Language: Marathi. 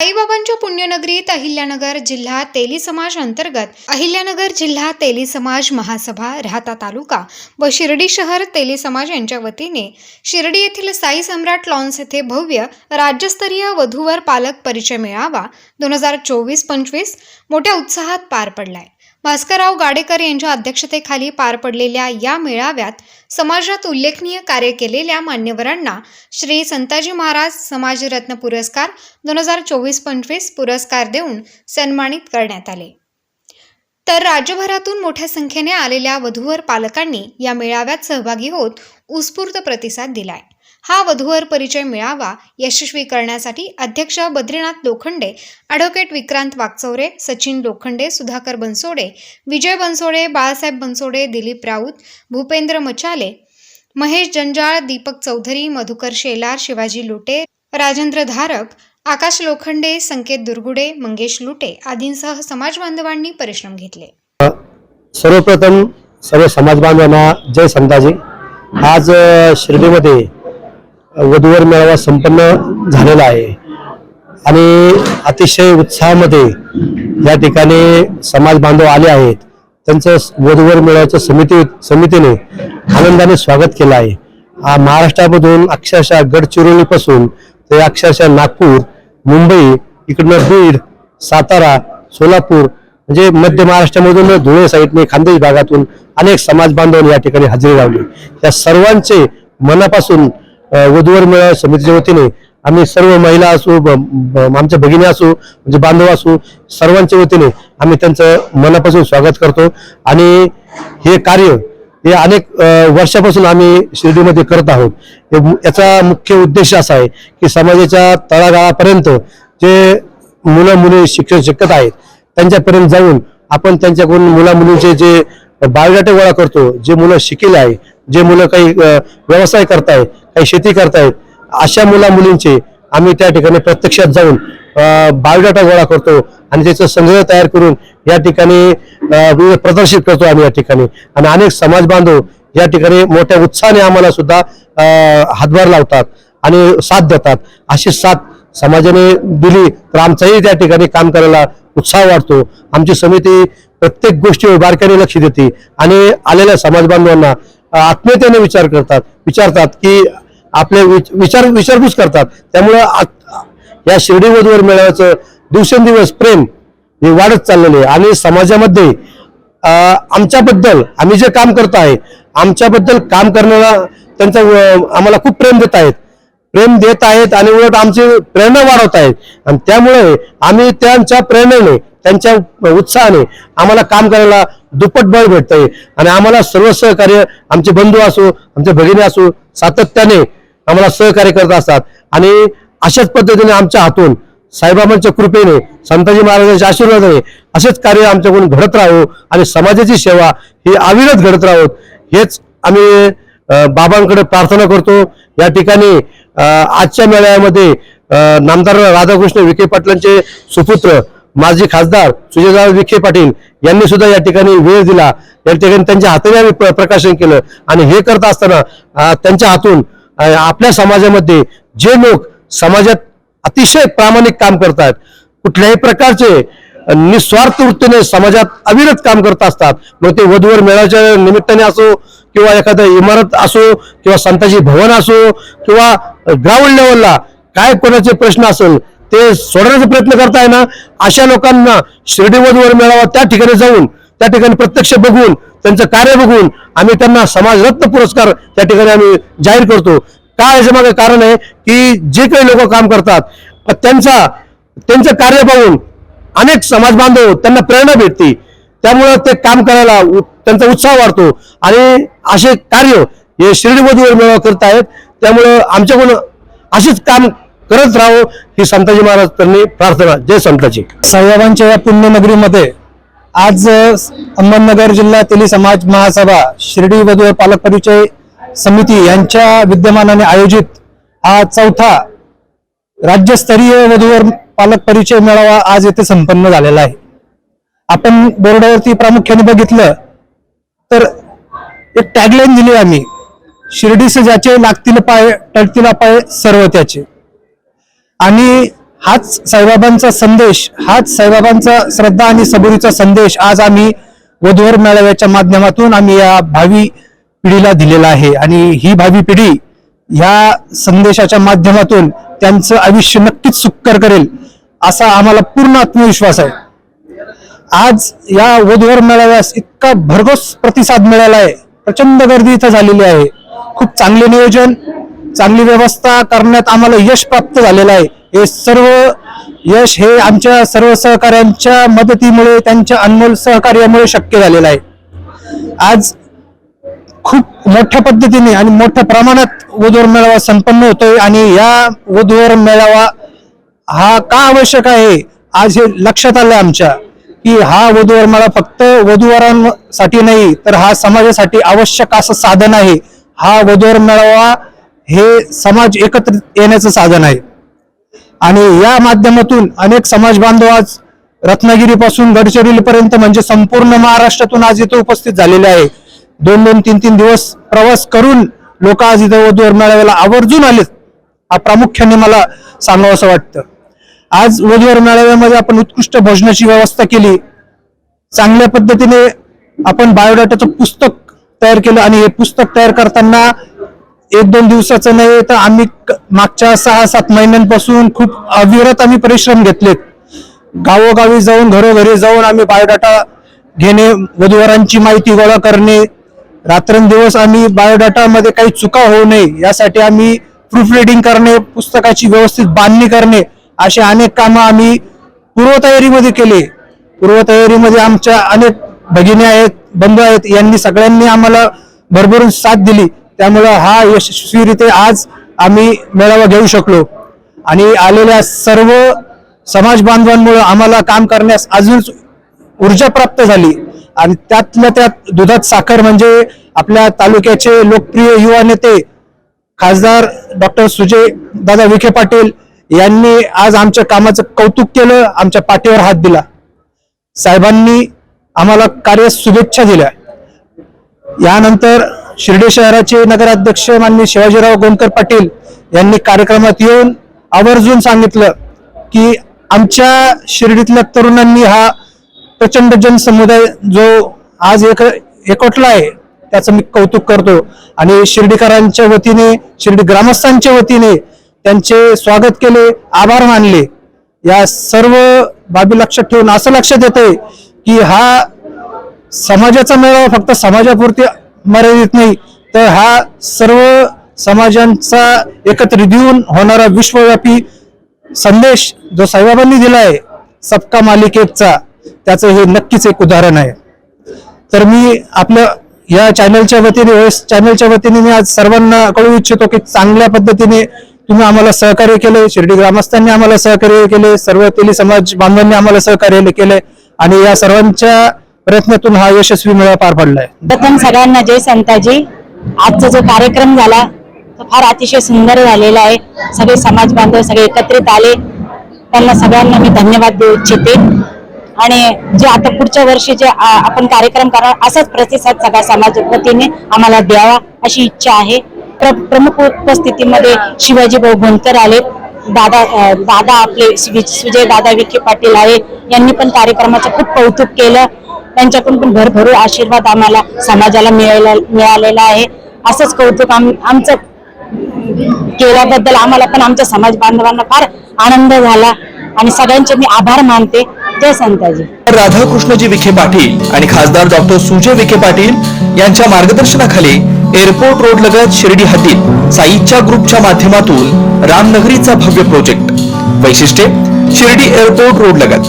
साईबाबांच्या पुण्यनगरीत अहिल्यानगर जिल्हा तेली समाज अंतर्गत अहिल्यानगर जिल्हा तेली समाज महासभा राहता तालुका व शिर्डी शहर तेली समाज यांच्या वतीने शिर्डी येथील साई सम्राट लॉन्स येथे भव्य राज्यस्तरीय वधूवर पालक परिचय मेळावा दोन हजार चोवीस पंचवीस मोठ्या उत्साहात पार पडलाय. भास्करराव गाडेकर यांच्या अध्यक्षतेखाली पार पडलेल्या या मेळाव्यात समाजात उल्लेखनीय कार्य केलेल्या मान्यवरांना श्री संताजी महाराज समाजरत्न पुरस्कार दोन हजार चोवीस पंचवीस पुरस्कार देऊन सन्मानित करण्यात आले. तर राज्यभरातून मोठ्या संख्येने आलेल्या वधूवर पालकांनी या मेळाव्यात सहभागी होत उत्स्फूर्त प्रतिसाद दिलाय. हा वधूवर परिचय मिळावा यशस्वी करण्यासाठी अध्यक्ष बद्रीनाथ लोखंडे ॲडव्होकेट विक्रांत वाकचौरे सचिन लोखंडे सुधाकर बनसोडे विजय बनसोडे बाळासाहेब बनसोडे दिलीप राऊत भूपेंद्र मचाले महेश जंजाळ दीपक चौधरी मधुकर शेलार शिवाजी लुटे राजेंद्र धारक आकाश लोखंडे संकेत दुर्गुडे मंगेश लुटे आदींसह समाज बांधवांनी परिश्रम घेतले. सर्वप्रथम सर्व समाज बांधवांना जय संताजी. आज शिर्डीमध्ये वधूवर मेळावा संपन्न झालेला आहे. आणि अतिशय उत्साहामध्ये या ठिकाणी समाज बांधव आले आहेत. त्यांचं वधूवर मेळाव्याच्या समिती समितीने आनंदाने स्वागत केलं आहे. हा महाराष्ट्रामधून अक्षरशः गडचिरोलीपासून ते अक्षरशः नागपूर मुंबई इकडनं बीड सातारा सोलापूर म्हणजे मध्य महाराष्ट्रामधून धुळे साईडने खानदेश भागातून अनेक समाज बांधवांनी या ठिकाणी हजेरी लावली. त्या सर्वांचे मनापासून वधूवर मेळा समितीच्या वतीने आम्ही सर्व महिला असो ब- ब- आमच्या भगिनी असो म्हणजे बांधव असो सर्वांच्या वतीने आम्ही त्यांचं मनापासून स्वागत करतो. आणि हे कार्य हे अनेक वर्षापासून आम्ही शिर्डीमध्ये करत आहोत. हे याचा मुख्य उद्देश असा आहे की समाजाच्या तळागाळापर्यंत जे मुलं मुली शिक्षण शिकत आहेत त्यांच्यापर्यंत जाऊन आपण त्यांच्याकडून मुला मुलींचे जे बायोडाटा गोळा करतो जे मुलं शिकेले आहे जे मुलं काही व्यवसाय करताय काही शेती करतायत. अशा मुला मुलींचे आम्ही त्या ठिकाणी प्रत्यक्षात जाऊन बायोडाटा गोळा करतो आणि त्याचं संग्रह तयार करून या ठिकाणी प्रदर्शित करतो आम्ही या ठिकाणी. आणि अनेक समाज बांधव या ठिकाणी मोठ्या उत्साहाने आम्हाला सुद्धा हातभार लावतात आणि साथ देतात. अशी साथ समाजाने दिली तर आमचाही त्या ठिकाणी काम करायला उत्साह वाढतो. आमची समिती प्रत्येक गोष्टीवर बारकाईने लक्ष देते आणि आलेल्या समाज बांधवांना आत्मीयतेने विचार करतात. विचारतात की आपले विच- विचार विचारपूस करतात. त्यामुळं आ- या शिर्डी वधूवर मेळाव्याचं दिवसेंदिवस प्रेम हे वाढत चाललेले आहे. आणि समाजामध्ये आमच्याबद्दल आम्ही जे काम करत आहे आमच्याबद्दल काम करणारा त्यांचा आम्हाला खूप प्रेम देत आहेत. प्रेम देत आहेत आणि उलट आमची प्रेरणा वाढवत आहेत. आणि त्यामुळे आम्ही त्यांच्या प्रेरणेने त्यांच्या उत्साहाने आम्हाला काम करायला दुप्पट बळ भेटतंय. आणि आम्हाला सर्व सहकार्य आमचे बंधू असो आमचे भगिनी असो सातत्याने आम्हाला सहकार्य करत असतात. आणि अशाच पद्धतीने आमच्या हातून साईबाबांच्या कृपेने संताजी महाराजांच्या आशीर्वादाने असेच कार्य आमच्याकडून घडत राहो आणि समाजाची सेवा ही अविरत घडत राहोत हेच आम्ही बाबांकडे प्रार्थना करतो. या ठिकाणी आजच्या मेळाव्यामध्ये नामदार राधाकृष्ण विखे पाटलांचे सुपुत्र माजी खासदार सुजयदादा विखे पाटील यांनी सुद्धा या ठिकाणी वेळ दिला. या ठिकाणी त्यांच्या हाताने आम्ही प्रकाशन केलं. आणि हे करत असताना त्यांच्या हातून आपल्या समाजामध्ये जे लोक समाजात अतिशय प्रामाणिक काम करतात कुठल्याही प्रकारचे निस्वार्थ वृत्तीने समाजात अविरत काम करत असतात मग ते वधूवर मेळाच्या निमित्ताने असो किंवा एखादं इमारत असो किंवा संताजी भवन असो किंवा ग्राउंड लेवलला काय कोणाचे प्रश्न असेल ते सोडवण्याचा प्रयत्न करताय ना अशा लोकांना शिर्डी वधूवर मेळावा त्या ठिकाणी जाऊन त्या ठिकाणी प्रत्यक्ष बघून त्यांचं कार्य बघून आम्ही त्यांना समाजरत्न पुरस्कार त्या ठिकाणी आम्ही जाहीर करतो. काय याच्या मागे कारण आहे की जे काही लोक काम करतात त्यांचा त्यांचं कार्य पाहून अनेक समाज बांधव त्यांना प्रेरणा भेटते. त्यामुळं ते काम करायला उ- त्यांचा उत्साह वाढतो. आणि असे कार्य हे शिर्डी वधूवर मेळावा करत आहेत. त्यामुळं आमच्याकडून असेच काम करत राहो ही संताजी महाराज त्यांनी प्रार्थना. जय संताजी. साईबाबांच्या या पुण्यनगरीमध्ये आज अहमदनगर जिल्हा तेली समाज महासभा शिर्डी वधू पालक परिचय समिती यांच्या विद्यमानाने आयोजित हा चौथा राज्यस्तरीय वधूवर पालक परिचय मेळावा आज येथे संपन्न झालेला आहे. आपण बोर्डावरती प्रामुख्याने बघितलं तर एक टॅगलाईन दिली आम्ही शिर्डीस ज्याचे लागतील पाय टळतील पाय सर्व त्याचे. आणि हाच साईबाबांचा संदेश हाच साईबाबांचा श्रद्धा आणि सबुरीचा संदेश आज आम्ही वधूवर मेळाव्याच्या माध्यमातून आम्ही या भावी पिढीला दिलेला आहे. आणि ही भावी पिढी ह्या संदेशाच्या माध्यमातून त्यांचं आयुष्य नक्कीच सुक्कर करेल असा आम्हाला पूर्ण आत्मविश्वास आहे. आज या वधूवर मेळाव्यास इतका भरघोस प्रतिसाद मिळाला आहे. प्रचंड गर्दी इथं झालेली आहे. खूप चांगले नियोजन चांगली व्यवस्था करण्यात आम्हाला यश प्राप्त झालेलं आहे. हे सर्व यश हे आमच्या सर्व सहकाऱ्यांच्या मदतीमुळे त्यांच्या अनमोल सहकार्यामुळे शक्य झालेलं आहे. आज खूप मोठ्या पद्धतीने आणि मोठ्या प्रमाणात वधूवर मेळावा संपन्न होतोय आणि या वधूवर मेळावा हा का आवश्यक आहे आज हे लक्षात आलं आमच्या की हा वधूवर मेळा फक्त वधूवरांसाठी नाही तर हा समाजासाठी आवश्यक असं साधन आहे. हा वधूवर मेळावा हे समाज एकत्रित येण्याचं साधन आहे. आणि या माध्यमातून अनेक समाज बांधव आज रत्नागिरीपासून गडचिरोलीपर्यंत म्हणजे संपूर्ण महाराष्ट्रातून आज इथं उपस्थित झालेले आहे. दोन दोन तीन तीन दिवस प्रवास करून लोक आज इथं वधूवर मेळाव्याला आवर्जून आलेत हा प्रामुख्याने मला सांगावं असं वाटतं. आज वधूवर मेळाव्यामध्ये आपण उत्कृष्ट भोजनाची व्यवस्था केली. चांगल्या पद्धतीने आपण बायोडाटाचं पुस्तक तयार केलं आणि हे पुस्तक तयार करताना एक दोन दिवसाचं नाही तर आम्ही क- मागच्या सहा सात महिन्यांपासून खूप अविरत आम्ही परिश्रम घेतलेत. गावोगावी जाऊन घरोघरी जाऊन आम्ही बायोडाटा घेणे वधूवरांची माहिती गोळा करणे रात्रंदिवस आम्ही बायोडाटामध्ये काही चुका होऊ नये यासाठी आम्ही प्रूफ रिडिंग करणे पुस्तकाची व्यवस्थित बांधणी करणे असे अनेक कामं आम्ही पूर्वतयारीमध्ये केले. पूर्वतयारीमध्ये आमच्या अनेक भगिनी आहेत बंधू आहेत यांनी सगळ्यांनी आम्हाला भरभरून साथ दिली. त्यामुळं हा यशस्वीरित्या आज आम्ही मेळावा घेऊ शकलो. आणि आलेल्या सर्व समाज बांधवांमुळे आम्हाला काम करण्यास अजून ऊर्जा प्राप्त झाली. आणि त्यातल्या त्यात दुधात साखर म्हणजे आपल्या तालुक्याचे लोकप्रिय युवा नेते खासदार डॉक्टर सुजय दादा विखे पाटील यांनी आज आमच्या कामाचं कौतुक केलं आमच्या पाठीवर हात दिला. साहेबांनी आम्हाला कार्य शुभेच्छा दिल्या. यानंतर शिर्डी शहराचे नगराध्यक्ष माननीय शिवाजीराव गोंदकर पाटील यांनी कार्यक्रमात येऊन आवर्जून सांगितलं की आमच्या शिर्डीतल्या तरुणांनी हा प्रचंड जनसमुदाय जो आज एक एकवटला आहे त्याचं मी कौतुक करतो. आणि शिर्डीकरांच्या वतीने शिर्डी ग्रामस्थांच्या वतीने त्यांचे स्वागत केले आभार मानले. या सर्व बाबी लक्षात ठेवून असं लक्षात येते की हा समाजाचा मेळावा फक्त समाजापुरती मर्यादित नाही. तर हा सर्व समाजांचा एकत्रित येऊन होणारा विश्वव्यापी संदेश जो साईबाबांनी दिला आहे सबका मालिकेचा त्याचं हे नक्कीच एक उदाहरण आहे. तर मी आपल्या या चॅनलच्या वतीने चॅनलच्या वतीने मी आज सर्वांना कळू इच्छितो की चांगल्या पद्धतीने तुम्ही आम्हाला सहकार्य केले शिर्डी ग्रामस्थांनी आम्हाला सहकार्य केले सर्व तेली समाज बांधवांनी आम्हाला सहकार्य केले आणि या सर्वांच्या प्रयत्नातून हा यशस्वी मेळा पार पडलाय. प्रथम सगळ्यांना जय संताजी. आजचा जो कार्यक्रम झाला तो फार अतिशय सुंदर झालेला आहे. सगळे समाज बांधव सगळे एकत्रित आले. त्यांना सगळ्यांना मी धन्यवाद देऊ इच्छिते. आणि जे आता पुढच्या वर्षी जे आपण कार्यक्रम करणार असाच प्रतिसाद सगळ्या समाज वतीने आम्हाला द्यावा अशी इच्छा आहे. प्र- प्रमुख उपस्थितीमध्ये शिवाजी भाऊ गोंदकर आले दादा दादा आपले सुजय दादा विखे पाटील आहे. यांनी पण कार्यक्रमाचं खूप कौतुक केलं. त्यांच्याकडून पण भरभरून आशीर्वाद आम्हाला समाजाला मिळाला मिळालेला आहे. असंच कौतुक आम आमचं केल्याबद्दल आम्हाला पण आमच्या समाज बांधवांना फार आनंद झाला. आणि सगळ्यांचे मी आभार मानते. जय संताजी. राधाकृष्णजी विखे पाटील आणि खासदार डॉक्टर सुजय विखे पाटील यांच्या मार्गदर्शनाखाली एअरपोर्ट रोड लगत शिर्डी हद्दीत साईच्या ग्रुपच्या माध्यमातून रामनगरीचा भव्य प्रोजेक्ट. वैशिष्ट्ये शिर्डी एअरपोर्ट रोड लगत.